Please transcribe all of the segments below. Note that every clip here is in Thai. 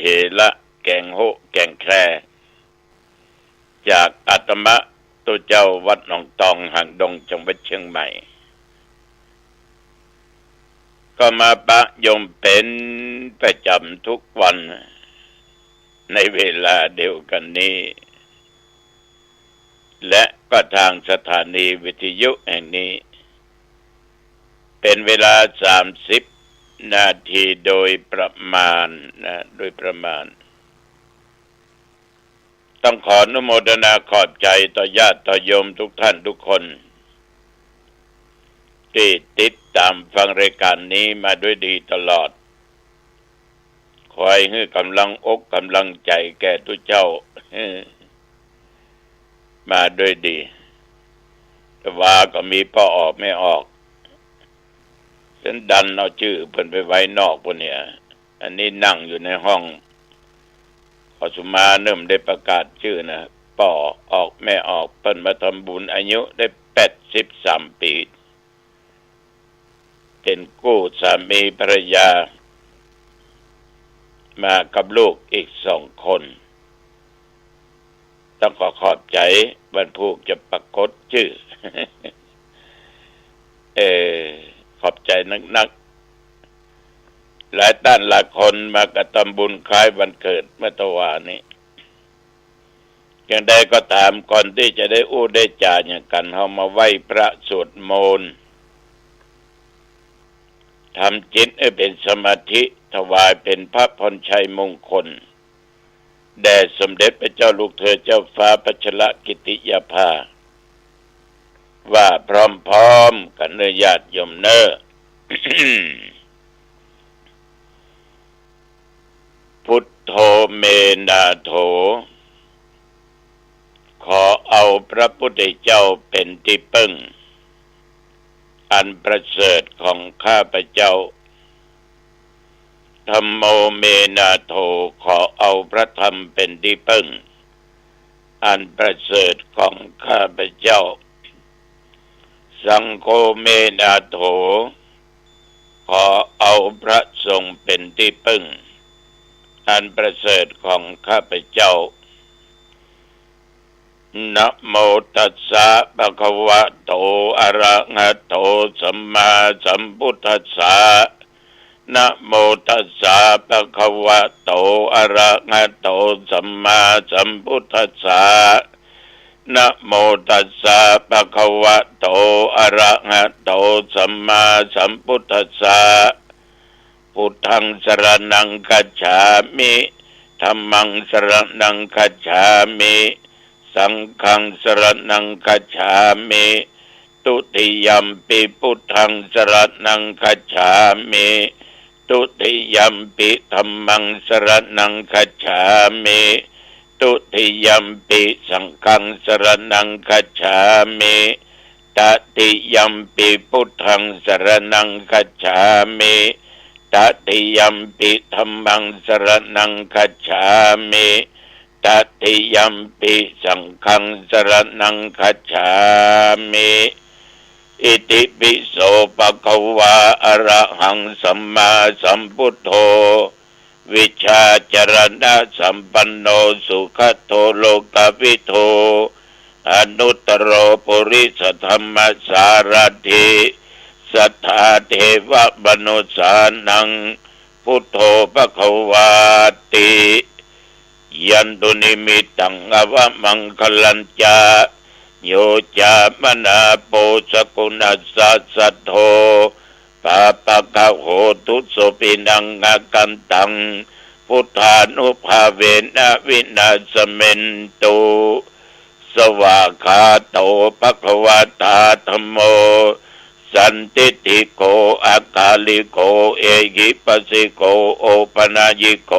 เหละแก่งโหแก่งแครจากอาตมะตัวเจ้าวัดหนองตองห่างดงจังหวัดเชียงใหม่ ก็มาปะยมเป็นประจำทุกวัน ในเวลาเดียวกันนี้ และก็ทางสถานีวิทยุแห่งนี้ เป็นเวลาสามสิบ นาทีโดยประมาณนะโดยประมาณ ต้องขออนุโมทนาขอบใจต่อญาติต่อโยมทุกท่านทุกคน ที่ติดตามฟังรายการนี้มาด้วยดีตลอด คอยให้กำลังอกกำลังใจแก่ทุกเจ้า มาด้วยดี แต่ว่าก็มีพ่อออกไม่ออก ฉันดันเอาชื่อเพิ่นไปไว้นอกพวกเนี่ย อันนี้นั่งอยู่ในห้องขอสุมาเนิ่มได้ประกาศชื่อนะป่อออกไม่ออกเพิ่นมาทำบุญอายุได้แปดสิบสามปี เป็นกู้สามีภรรยา มากับลูกอีกสองคน ต้องขอขอบใจบรรพูกจะปรากฏชื่อ เออ อบใจนักๆหลายด้านหลายคนมากระทำบุญคล้ายวันเกิดเมื่อตะวานี้อย่างใดก็ตามก่อนที่จะได้อู้ได้จ่าอย่างกันเฮามาไหว้พระสวดมนต์ทำจิตให้เป็นสมาธิถวายเป็นพระพรชัยมงคล แด่สมเด็จพระเจ้าลูกเธอเจ้าฟ้าพัชรกิติยาภา ว่าพร้อมๆกันเนื้อญาติยมเนอ้อพุทโธเมนาโถ ขอเอาพระพุทธเจ้าเป็นที่ปึ้งอันประเสริฐของข้าพเจ้าธรรมโมเมนาโถ ขอเอาพระธรรมเป็นที่ปึ้งอันประเสริฐของข้าพเจ้า สังโฆเมนาโถ ขอเอาพระสงเป็นที่ปึ้งอันประเสริฐของข้าพเจ้านะโมตัสสะภะคะวะโตอะระหะโตสัมมาสัมพุทธัสสะนะโมตัสสะภะคะวะโตอะระหะโตสัมมาสัมพุทธัสสะ นะโมตัสสะภะคะวะโตอะระหะโตสัมมาสัมพุทธัสสะพุทธังสรณังคัจฉามิธัมมังสรณังคัจฉามิ สังฆังสรณังคัจฉามิ ตุติยัมปิพุทธังสรณังคัจฉามิตุติยัมปิธัมมังสรณังคัจฉามิ ตุติยัมปิสังฆังสรณังคัจฉามิตติยัมปิพุทธังสรณังคัจฉามิตติยัมปิธรรมังสรณังคัจฉามิตติยัมปิสังฆังสรณังคัจฉามิอิติปิโสปะคะวาอะระหังสัมมาสัมพุทโธ วิชาจรณะสัมปันโนสุขโตโลกวิโทอนุตรโรปุริสธรรมสารถิสัทธาเทวมนุสานัง พุทโธปะควาติยันตุนิมิตังอวมังคลัญจาโยจามนาโปสกุณัสสะสัทโธ ปาปะกะโหตุสปินังอากันตัง พุทธานุภาเวนะวินาสเมนตุสวากาโตภะควะตาธรมโม สันติติโกอากาลิโก เอหิปัสสิโกโอปนายิโก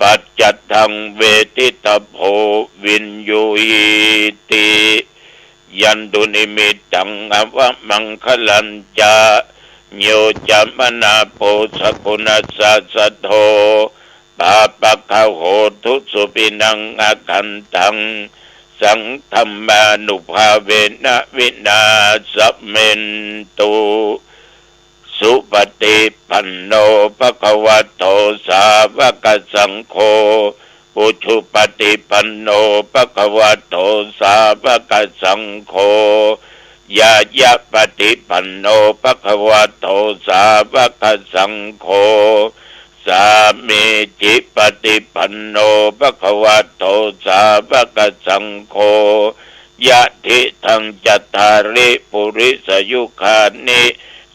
ปัจจัตทังเวทิตาโพวินยูหิติยันตุนิมิตังอวะมังคลัญจา โยจามนาโปสกุณัสสะสัทโธปาปะคะโหทุสุปินังอากันตัง สังธรรมานุภาเวนะวินาสเมนตุสุปฏิปันโนปะคะวะโตสาวกสังโฆปุชุปฏิปันโนปะคะวะโตสาวกสังโฆ ยายะปฏิปันโนปะคะวะโตสาวกสังโฆสามีจิปฏิปันโนปะคะวะโตสาวกสังโฆยะทิทังจัตตาริปุริสยุคานิ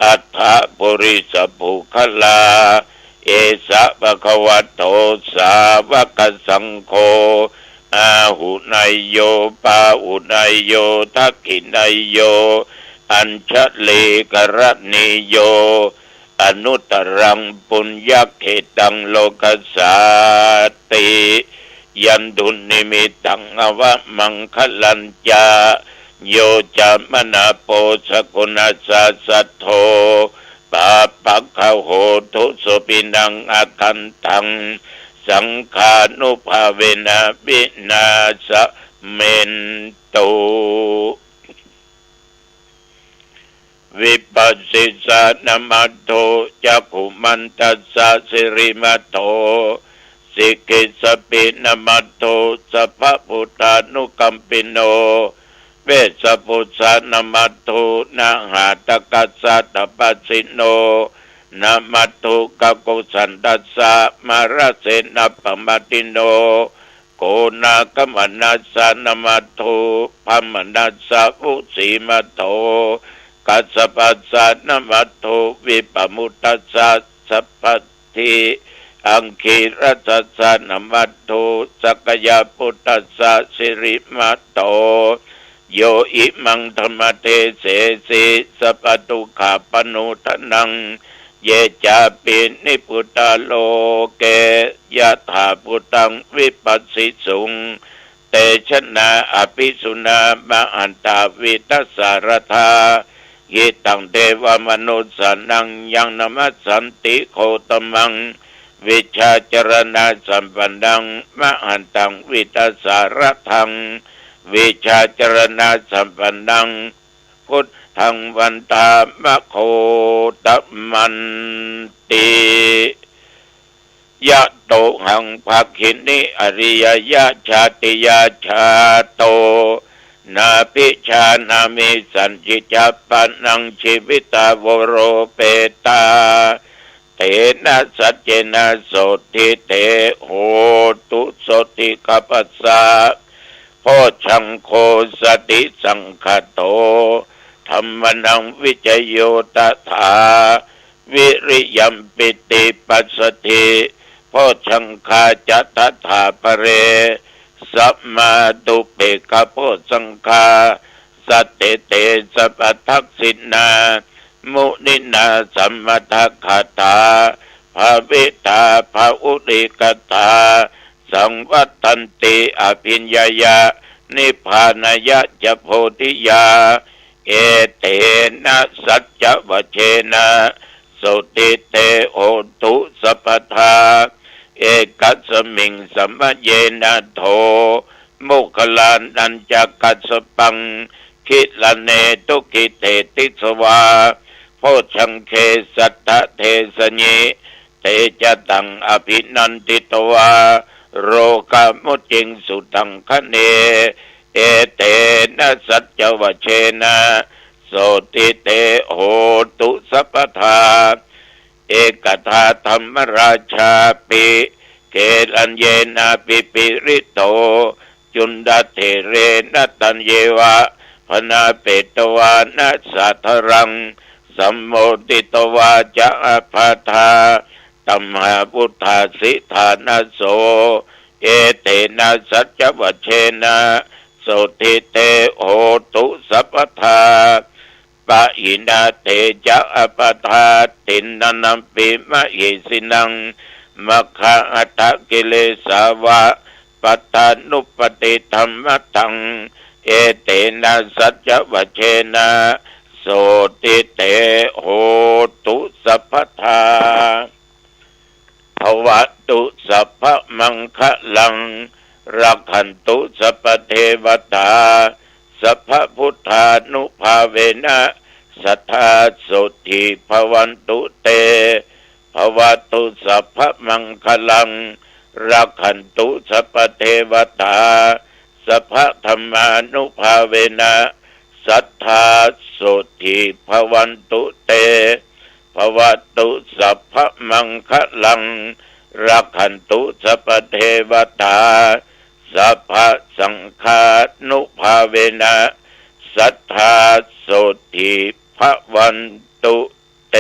อัฏฐปุริสภูคลา เอสะปะคะวะโตสาวกสังโฆ อาหุนายโยปาหุนายโยทักขินายโย อัญชเลกรณิโย อนุตรังปุญญเขตังโลกสาติยันดุนิมิตังอวะมังคลัญจาโยจามนาโปสกุณาสาสัทโธปาปักขโหทุสุปินังอาคันตัง สังขานุภาเวนะวินาสเมนตุวิปัสสิสานามัตโตจักขุมันตัสสะสิริมัตโตสิกิสปินามัตโตสัพพพุทธานุกัมปิโนเวสปุสานามัตโตนาหาตกัสสะตปัสสิโน นามัตโตกะกุสันตัสสะมาราเสนปมัติโนโกนากมนัสสะนามัตโตพัมนัสสะอุสีมัตโตกัสปัสสะนมัตโตวิปมุตตัสสะสัพพทิอังคีรัสสะนมัตโตสักยาพุทธัสสะสิริมัตโตโยอิมังธรรมเทเสสิสัตุขาปนุทนัง เยจาปินิพุตาโลเกยะถาพุตังวิปัสสิสุง เตชนะอภิสุนามาอันตาวิตัสสารธายิตังเทวมนุษย์สนังยังนมัสสันติโคตมัง วิชาจรณะสัมปันดังมหันตังวิตัสสารทัง วิชาจรณะสัมปันดังพุทธ ทังวันตามะโคตมันติยะโตหังภาคินิอริยยะชาติยาชาโต นาพิชานามิสันจิจาปนังชีวิตาวโรเปตา เตนะสัจเจนะโสติเตโหตุโสติกัปสสะโพชังโคสติสังคโต ธรรมนังวิจโยตถา วิริยมปิติปัสสติโพชังคาจัตถาปเร สัมมาตุเปกะโพสังคาสตเตเตสัพทักษินา มุนินาสัมมาทัคาตาภาวิตาภาอุริกตาสังวัตันติอภิญญายะนิพพานายะจะโพธิยา เอเตนะสัจจวเชนะสุติเตโอตุสัพทาเอกัสมิงสัมมเยนะโทโมคลานันจักกัสปัง คิลเนตุกิเตติสวาโพชังเคสัตตะเทสญิเตจะตังอภินันติตวาโรกามุจิงสุตังคะเน เอเตนะสัจจวเชนะโสติเตโหตุสัพทาเอกทาธรรมราชาปิเกลันเยนาปิปิริโต จุนดาเทเรนตันเยวะพนาเปตวานัสสัทรังสัมโมติตวาจะอภาธาตัมหาพุทธาสิธานาโส เอเตนะสัจจวัชเชนะ สติเตโหตุสัพพทาปะอินาเตจะอปทาตินนันปิมะหิสินังมัคคะอัตตะกิเลสาวะปัตานุปติธรรมตัง เอเตนะสัจวัชเชนะโสติเตโหตุสัพพทาภวตุสัพพมังคะลัง รักขันตุสัพเทวตาสัพพุทธานุภาเวนะสัทธาสุทิภวันตุเตวตุสัพพมังคลังรักขันตุสัพเทวตาสัพพธรรมานุภาเวนะสัทธาสุทิภวันตุเตภวตุสัพพมังคลังรักขันตุสัพเทวตา สัพพสังฆานุภาเวนะสัทธาโสุทิภวันตุเต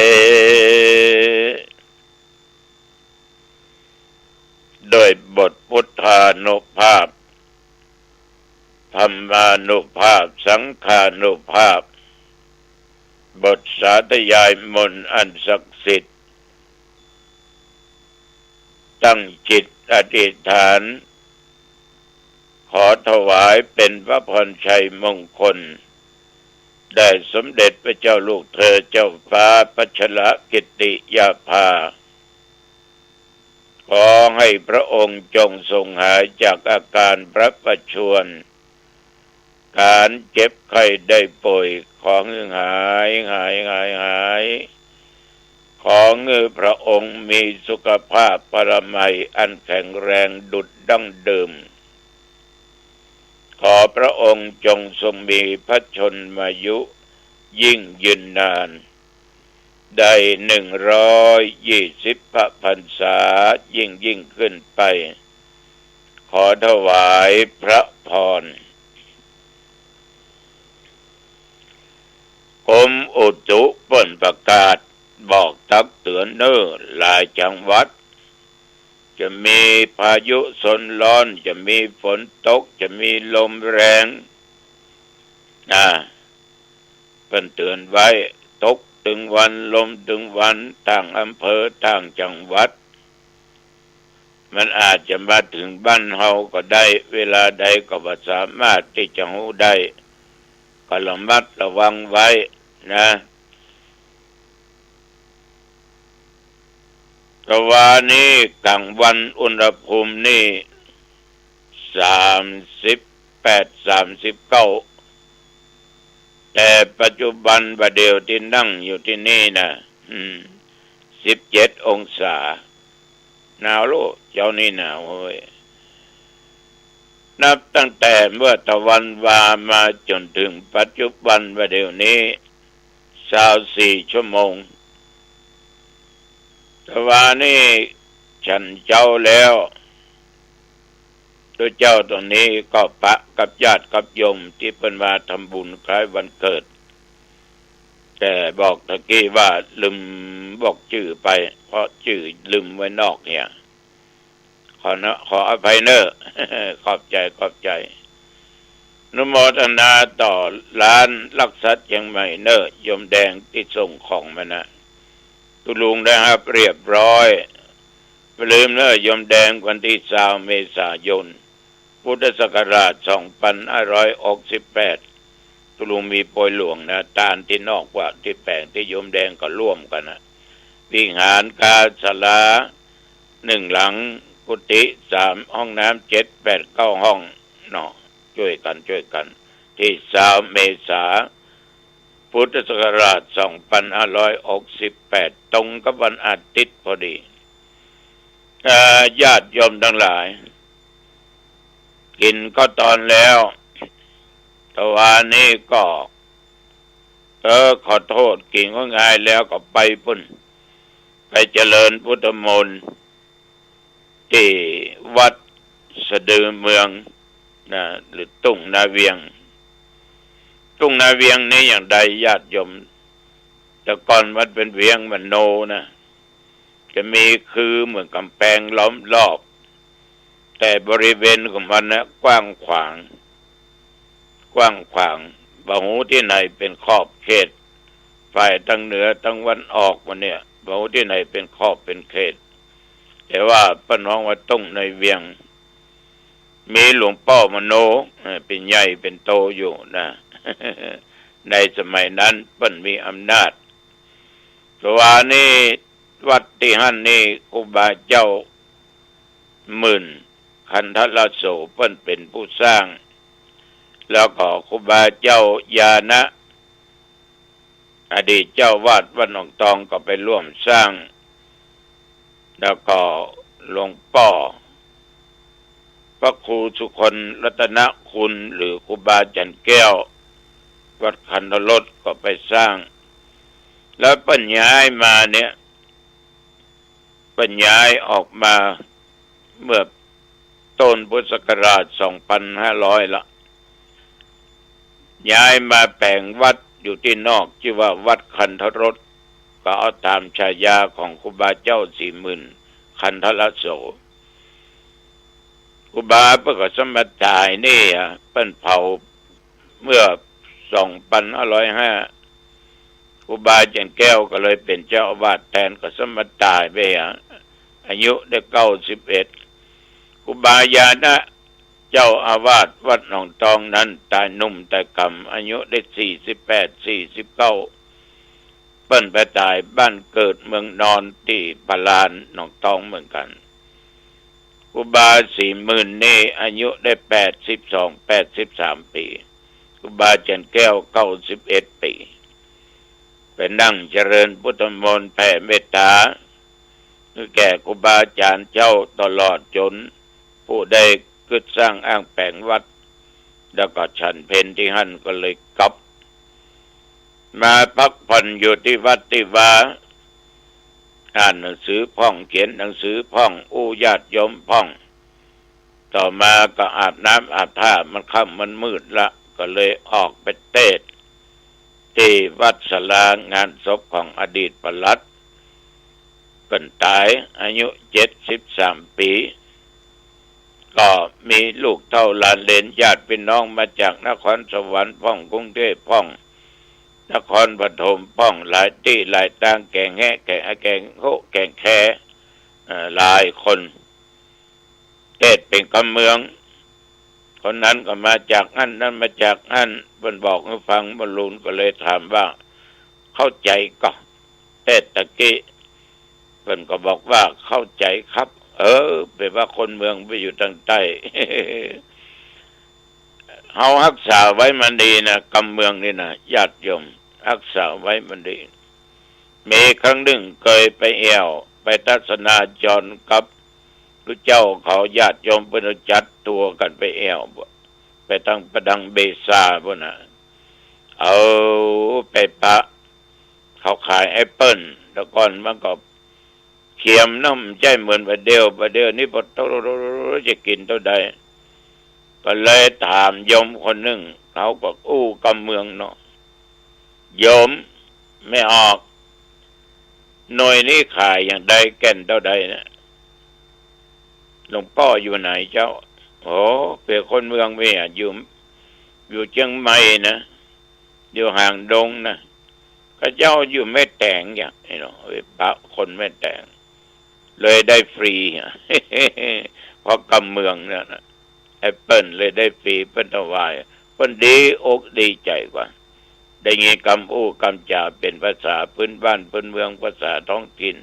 โดยบทพุทธานุภาพ ธรรมานุภาพ สังขานุภาพ บทสาธยายมนอันศักดิ์สิทธิ์ ตั้งจิตอธิษฐาน ขอถวายเป็นพระพรชัยมงคล ได้สมเด็จพระเจ้าลูกเธอเจ้าฟ้าปัชละกิติยาภา ขอให้พระองค์จงทรงหายจากอาการพระประชวรการเจ็บไข้ได้ป่วยของหายหายหายหาย ของเงือพระองค์มีสุขภาพปรมัยอันแข็งแรงดุดดั้งเดิม ขอพระองค์จงทรงมีพระชนมายุยิ่งยืนนาน ได้หนึ่งร้อยยี่สิบพระพรรษายิ่งยิ่งขึ้นไป ขอถวายพระพรกรมอุตุเปิ่นประกาศบอกตักเตือนเนอหลายจังหวัด จะมีพายุฝนร้อน จะมีฝนตก จะมีลมแรงนะเป็นเตือนไว้ตกถึงวันลมถึงวันทางอำเภอทางจังหวัด มันอาจจะมาถึงบ้านเฮาก็ได้ เวลาใดก็บ่สามารถที่จะหูได้ก็ระมัดระวังไว้นะ กวานี้กลางวันอุณหภูมินี่สามสิบแปดสามสิบเก้าแต่ปัจจุบันประเดี๋ยวที่นั่งอยู่ที่นี่นะสิบเจ็ดองศา หนาวโลกเจ้านี่หนาวเว้ยนับตั้งแต่เมื่อตะวันวามาจนถึงปัจจุบันประเดี๋ยวนี้สาวสี่ชั่วโมง ตะวานี่ฉันเจ้าแล้วตัวเจ้าตรงนี้ก็ปะกับญาติกับโยมที่เป็นมาทำบุญคล้ายวันเกิด แต่บอกตะกี้ว่าลืมบอกชื่อไป เพราะชื่อลืมไว้นอกเนี่ย ขอนะขออภัยเนอะขอบใจขอบใจนุโมทนาต่อร้านลักษัตยังใหม่เนอะยมแดงที่ส่งของมานะ ตุลุงนะครับเรียบร้อยไม่ลืมเนอะยมแดงวันที่สาวเมษายน พุทธศักราชสองพันห้าร้อยอกสิบแปดตุลุงมีปอยหลวงนะตานที่นอกกว่าที่แปลงที่ยมแดงก็ร่วมกันนะวิหารกาสลาหนึ่งหลังกุฏิสามห้องน้ำเจ็ดแปดเก้าห้องเนาะช่วยกันช่วยกัน ที่สาวเมษา พุทธศักราช 2568 ตรงกับวันอาทิตย์พอดีญาติโยมทั้งหลาย กินก็ตอนแล้วตวานี้ก็ เออขอโทษกินก็ง่ายแล้วก็ไปพุ่น ไปเจริญพุทธมนต์ที่วัดสะดือเมืองนะหรือตุ้งนาเวียง ตุ้งนาเวียงนี้อย่างใดญาติโยมแต่ก่อนมันเป็นเวียงมันโนนะจะมีคือเหมือนกำแพงล้อมรอบ แต่บริเวณของมันนะกว้างขวาง กว้างขวางบาหูที่ไหนเป็นขอบเขต ฝ่ายทางเหนือทางวันออกวันเนี่ยบาหูที่ไหนเป็นขอบเป็นเขต แต่ว่าป้าน้องว่าตุ้งในเวียง มีหลวงพ่อมโนเป็นใหญ่เป็นโตอยู่นะ ในสมัยนั้นเปิ้นมีอำนาจสวานี่วัดที่หันนี่คุบาเจ้าหมื่นคันทละโสเปิ้นเป็นผู้สร้าง แล้วก็คุบาเจ้ายานะ อดีตเจ้าวาดวัดหนองตองก็ไปร่วมสร้าง แล้วก็หลวงป่อพระครูสุคนรัตนคุณหรือครูบาจันแก้ว วัดคันธรสก็ไปสร้าง แล้วปัญญายมาเนี่ย ปัญญายออกมาเมื่อต้นพุทธศักราช 2500 ละ ย้ายมาแปลงวัดอยู่ที่นอกชื่อว่าวัดคันธรสก็เอาตามฉายาของครูบาเจ้าสี่หมื่นคันธรโสครูบาเพื่อสมบัติายนี่เป็นเผาเมื่อ สองพันร้อยห้าครูบาเจนแก้วก็เลยเป็นเจ้าอาวาสแทนก็สมบัติตายไปอายุได้เก้าสิบเอ็ดครูบายานะเจ้าอาวาสวัดหนองตองนั้นตายหนุ่มแต่กำอายุได้สี่สิบแปดสี่สิบเก้าเปิ้นไปตายบ้านเกิดเมืองนอนที่ปลานหนองตองเหมือนกันกุบาสี่หมื่นเนอายุได้แปดสิบสองแปดสิบสามปี กุบาเจนแก้วเก้าสิบเอ็ดปีเป็นนั่งเจริญพุทธมนต์แผ่เมตตาแก่กุบาอาจารย์เจ้าตลอดจน ผู้ได้กึดสร้างอ้างแปลงวัด แล้วก็ฉันเพนที่หันก็เลยกลับ มาพักผ่อนอยู่ที่วัดที่วาอ่านหนังสือพ่องเขียนหนังสือพ่องอู้ญาติยมพ่อง ต่อมาก็อาบน้ำอาบท่ามันค่ำมันมืดละ ก็เลยออกไปเตดที่วัดสลางานศพของอดีตประลัดเป็นตายอายุเจ็ดสิบสามปี ก็มีลูกเท่าหลานเลนญาติพี่น้องมาจากนครสวรรค์พ่องกรุงเทพพ่อง นครปฐมพ่องหลายที่หลายต่างแก่งแห่แก่งแก่งโคแก่งแค่หลายคนเทศเป็นกำเมือง คนนั้นก็มาจากอันนั้นมาจากอันบนบอกให้ฟังบรรลุนก็เลยถามว่า เข้าใจก็เทศตะกี้เพิ่นก็บอกว่าเข้าใจครับ เออเป็นว่าคนเมืองไปอยู่ทางใต้เฮารักษาไว้มันดีนะกำเมืองนี่นะญาติโยมรักษาไว้มันดีเมครั้งหนึ่งเคยไปแอวไปทัศนาจรกับ รู้เจ้าเขาญาติโยมเป็นจัดตัวกันไปแอวไปตั้งประดังเบซาพวกน่ะเอาไปปะ เขาขายแอปเปิลแล้วก่อนมันก็เขียมน้ำใจเหมือนประเดียวประเดียวนี่พอจะกินเท่าใดก็เลยถามโยมคนหนึ่งเขาบอกอู้กำเมืองเนาะโยมไม่ออก หน่วยนี้ขายอย่างใดแก่นเท่าใดนะ หลวงพ่ออยู่ไหนเจ้า โอ้เป็นคนเมืองไม่อะอยู่อยู่เชียงใหม่นะอยู่ห่างดงนะก็เจ้าอยู่ไม่แตงอย่างนี้เนาะปะคนไม่แตง เลยได้ฟรีเพราะกำเมืองเนี่ยนะแอปเปิลเลยได้ฟรีเป็นถวายเพิ่นดีอกดีใจกว่า ได้ยินคำอู้คำจาเป็นภาษาพื้นบ้านพื้นเมืองภาษาท้องถิ่น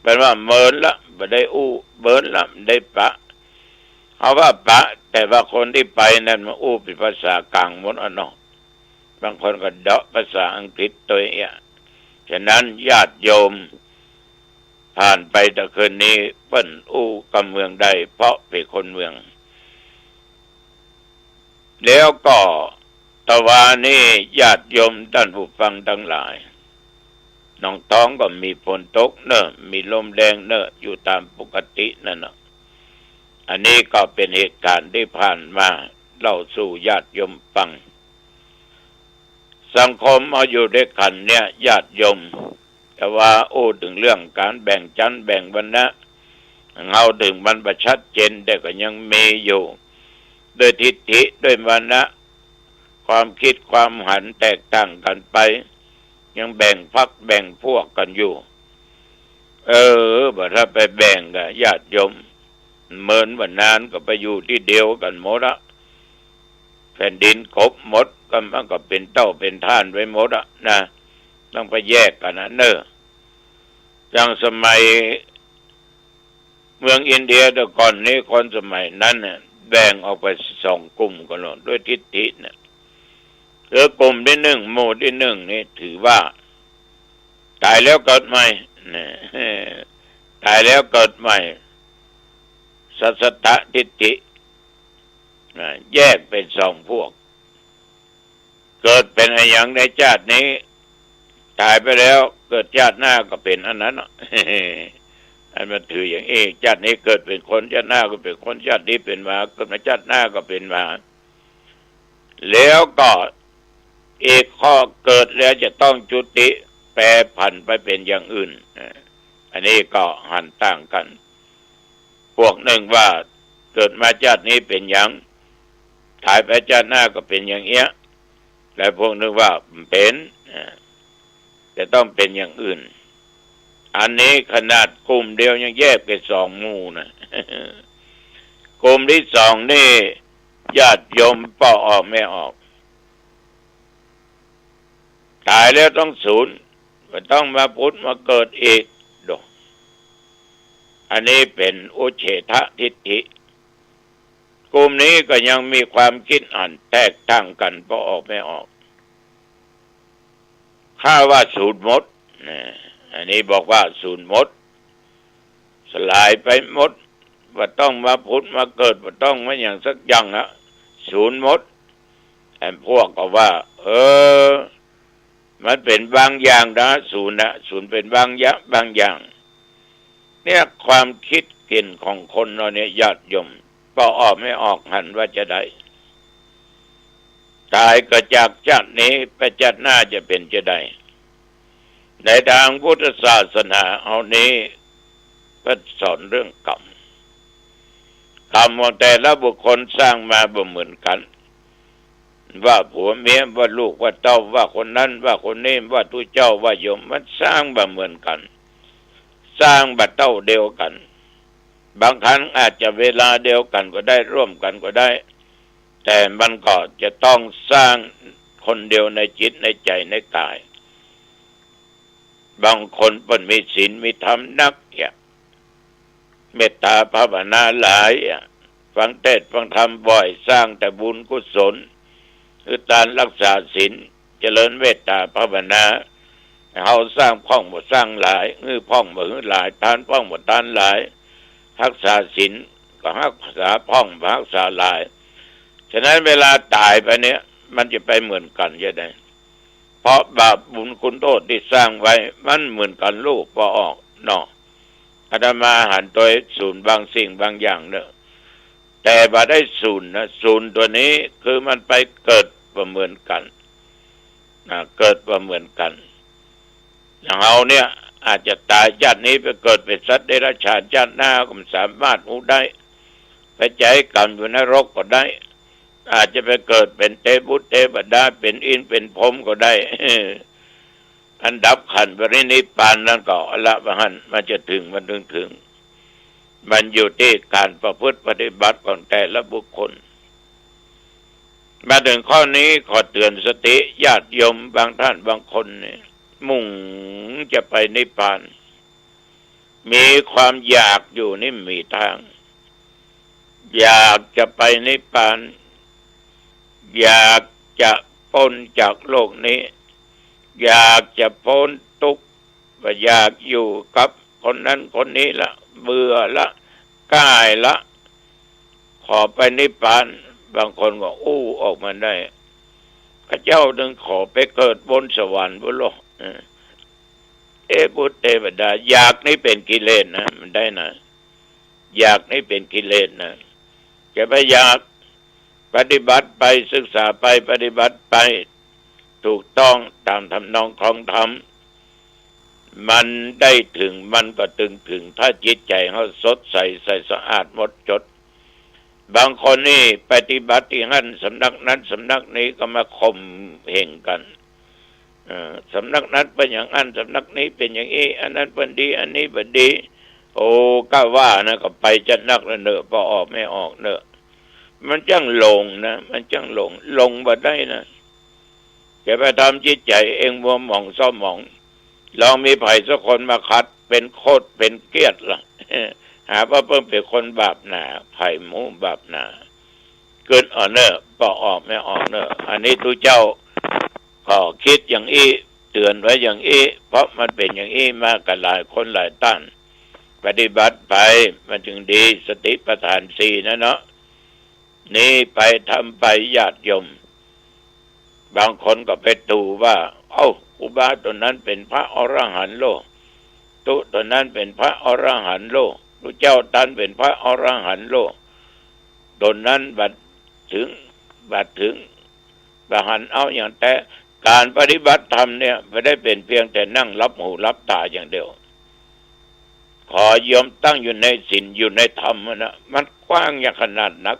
แปลว่าเมินละไม่ได้อู้เบินละได้ปะเอาว่าปะ แต่ว่าคนที่ไปนั่นมาอู้เป็นภาษากลางมดอะเนาะบางคนก็เดาะภาษาอังกฤษตัวเองฉะนั้นญาติโยม ผ่านไปตะคืนนี้เปิ้นอู้กำเมืองใด เพราะเป็นคนเมือง แล้วก็ตะวานี่ญาติโยมท่านผู้ฟังทั้งหลาย น้องท้องก็มีฝนตกเนอะมีลมแดงเนอะอยู่ตามปกตินั่นเนอะอันนี้ก็เป็นเหตุการณ์ที่ผ่านมาเล่าสู่ญาติโยมฟัง สังคมเอาอยู่ด้วยกันเนี่ยญาติโยมแต่ว่าโอ้ถึงเรื่องการแบ่งชั้นแบ่งวรรณะเงาถึงมันประชัดเจนแต่ก็ยังมีอยู่ด้วยทิฏฐิด้วยวรรณะความคิดความหันแตกต่างกันไป ยังแบ่งพักแบ่งพวกกันอยู่ เออบ่ถ้าไปแบ่งกับญาติโยมเมินวันนานก็ไปอยู่ที่เดียวกันหมดละแผ่นดินครบหมดก็มันก็เป็นเต้าเป็นท่านไว้หมดอะนะต้องไปแยกกันนะเนอะอย่างสมัยเมืองอินเดียแต่ก่อนนี้คนสมัยนั้นเนี่ยแบ่งออกไปสองกลุ่มกันเลยด้วยทิฏฐิเนี่ย เออกลุ่มที่หนึ่งหมู่ที่หนึ่งนี่ถือว่า ตายแล้วเกิดใหม่เนี่ยตายแล้วเกิดใหม่ สัสตะทิฏฐิแยกเป็นสองพวก เกิดเป็นอะไรอย่างในชาตินี้ ตายไปแล้วเกิดชาติหน้าก็เป็นอันนั้นอันมันถืออย่างเอกชาตินี้เกิดเป็นคนชาติหน้าก็เป็นคนชาตินี้เป็นมาเกิดมาชาติหน้าก็เป็นมาแล้วก็ อกข้อเกิดแล้วจะต้องจุติ แปรผันไปเป็นอย่างอื่น อันนี้ก็หันต่างกัน พวกหนึ่งว่าเกิดมาชาตินี้เป็นอย่างถ่ายไปชาติหน้าก็เป็นอย่างเงี้ยและพวกหนึ่งว่าเป็นจะต้องเป็นอย่างอื่น อันนี้ขนาดกลุ่มเดียวยังแยกเป็นสองมู่นะกลุ่มที่สองนี่ญาติโยมป่อออกไม่ออก ตายแล้วต้องศูนย์ก็ต้องมาพุทธมาเกิดอีกดอันนี้เป็นอุเฉทะทิฏฐิกลุ่มนี้ก็ยังมีความคิดอ่านแตกต่างกันเพราะออกไม่ออก ข้าว่าสูญหมด อันนี้บอกว่าสูญหมด สลายไปหมดว่าต้องมาพุทธมาเกิดว่าต้องมาอย่างสักอย่างนะสูญหมดแต่พวกก็ว่า เออ มันเป็นบางอย่างนะศูนย์นะศูนย์เป็นบางย่างบางอย่าง เนี่ยความคิดเกินของคนเราเนี่ยญาติโยมก็ออกไม่ออกหันว่าจะได้ตายก็จากชาตินี้ไปชาติหน้าจะเป็นจะได้ในทางพุทธศาสนาเอานี้ก็สอนเรื่องกรรมกรรมของแต่ละบุคคลสร้างมาบ่เหมือนกัน ว่าผัวเมียว่าลูกว่าเต้าว่าคนนั้น ว่าคนนี้ว่าทุเจ้าว่าโยมมันสร้างบ่เหมือนกัน สร้างบัดเต้าเดียวกัน บางครั้งอาจจะเวลาเดียวกันก็ได้ร่วมกันก็ได้ แต่มันก็จะต้องสร้างคนเดียวในจิตในใจในกาย บางคนเป็นมีศีลมีธรรมนักอย่าเมตตาภาวนาหลาย ฟังเทศฟังธรรมบ่อยสร้างแต่บุญกุศล คือการรักษาศีลเจริญเมตตาภาวนาเขาสร้างพ่องหมดสร้างหลายงือพ่องหมดหลายทานพ่องหมดทานหลายรักษาศีลก็รักษาพ่องรักษาหลาย ฉะนั้นเวลาตายไปเนี่ย มันจะไปเหมือนกันยังไงเพราะบาปบุญคุณโทษที่สร้างไว้ มันเหมือนกันลูกพอออกนาะอาตมาหันตัวศูนย์บางสิ่งบางอย่างเนอะแต่บาได้ศูนย์นะศูนย์ตัวนี้คือมันไปเกิด ประเมือนกันนะเกิดประเมือนกัน อย่างเราเนี่ย อาจจะตายชาตินี้ไปเกิดเป็นสัตว์เดรัจฉาชาติหน้าก็สามารถอุได้ไปใจกรรมอยู่นรกก็ได้ อาจจะไปเกิดเป็นเทพุทธเทวดาเป็นอินเป็นพรมก็ได้อันดับขันปรินิพานนั่นก็ละบหันมันจะถึงมันถึงถึง มันอยู่ที่การประพฤติปฏิบัติของแต่ละบุคคล มาถึงข้อนี้ขอเตือนสติญาติโยมบางท่านบางคนเนี่ยมุ่งจะไปนิพพาน มีความอยากอยู่นี่มีทาง อยากจะไปนิพพาน อยากจะพ้นจากโลกนี้ อยากจะพ้นทุกข์อยากอยู่กับคนนั้นคนนี้ละ เบื่อละกายละ ขอไปนิพพาน บางคนก็อู้ออกมาได้พระเจ้าดึงขอไปเกิดบนสวรรค์บนโลกเอบุตรเทวดา อยากนี่เป็นกิเลสนะมันได้นะอยากนี่เป็นกิเลสนะจะไปอยากปฏิบัติไปศึกษาไปปฏิบัติไปถูกต้องตามทำนองของธรรมมันได้ถึงมันก็ถึงถึง ถ้าจิตใจเขาสดใสใสสะอาดหมดจด บางคนนี่ปฏิบัติที่หันสำนักนั้นสำนักนี้ก็มาข่มเหงกันสำนักนั้นเป็นอย่างอันสำนักนี้เป็นอย่างนี้อันนั้นเป็นดี อันนี้เป็นดี โอ้ก้าว่านะก็ไปจะนักแล้วเนอะพอออกไม่ออกเนอะมันจังลงนะมันจังลงลงมาได้นะแกไปทำจิตใจเองมัวหมองซ่อมหมองลองมีไผ่สักคนมาคัดเป็นโคตรเป็นเกียรติละ หาว่าเพิ่มเป็นคนบาปหนาไผ่หมูบาปหนาเกินอ่อนเนอะพอออกไม่ออกเนอะอันนี้ทุเจ้าก็คิดอย่างอี้เตือนไว้อย่างอี้เพราะมันเป็นอย่างอี้มากกันหลายคนหลายตั้นปฏิบัติไปมันจึงดีสติปัฏฐานสี่นะเนาะนี่ไปทำไปญาติโยม บางคนก็ไปดูว่า เอ้าอุบาตัวนั้นเป็นพระอรหันต์โลกตุตัวนั้นเป็นพระอรหันต์โลก พระเจ้าตันเป็นพระอรหันต์โลกตนนั้นบัดถึงบัดถึงบัหันเอาอย่างแต่การปฏิบัติธรรมเนี่ยไม่ได้เป็นเพียงแต่นั่งรับหูรับตาอย่างเดียว ขอยอมตั้งอยู่ในศีลอยู่ในธรรมนะมันกว้างอย่างขนาดนัก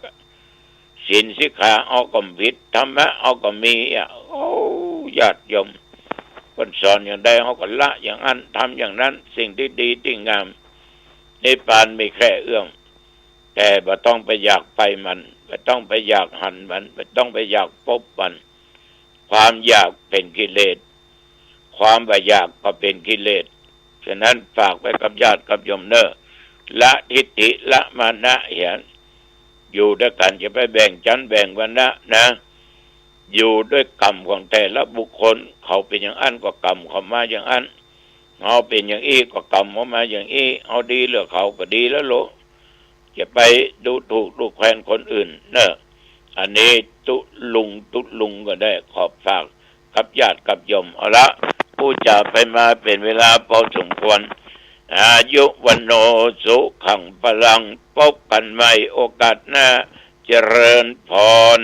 ศีลสิกขาเอาก็ผิดธรรมะเอาก็มีอะโอ้ญาติยมคนสอนอย่างใดเขาก็ละอย่างนั้นทำอย่างนั้น สิ่งที่ดีที่งาม ในปานไม่แค่เอื้อมแต่บ่ต้องไปอยากไปมันบ่ต้องไปอยากหันมันบ่ต้องไปอยากพบมัน ความอยากเป็นกิเลส ความบ่อยากก็เป็นกิเลส ฉะนั้นฝากไว้กับญาติกับโยมเนอร์ละทิฏฐิละมานะเห็นอยู่ด้วยกันจะไปแบ่งชั้นแบ่งวรรณะนะ อยู่ด้วยกรรมของแต่ละบุคคล เขาเป็นอย่างอันก็กรรมเขามาอย่างอัน เขาเป็นอย่างอี้ก็กรรมเขามาอย่างอี้เอาดีเหลือเขาก็ดีแล้วโลกจะไปดูถูกดูแคลนคนอื่น เนอะอันนี้ตุลุงตุลุงก็ได้ขอบฝากกับญาติกับยมเอาละผู้จะไปมาเป็นเวลาพอสมควร อายุวันโนสุขังพลังพบกันใหม่โอกาสหน้าเจริญพร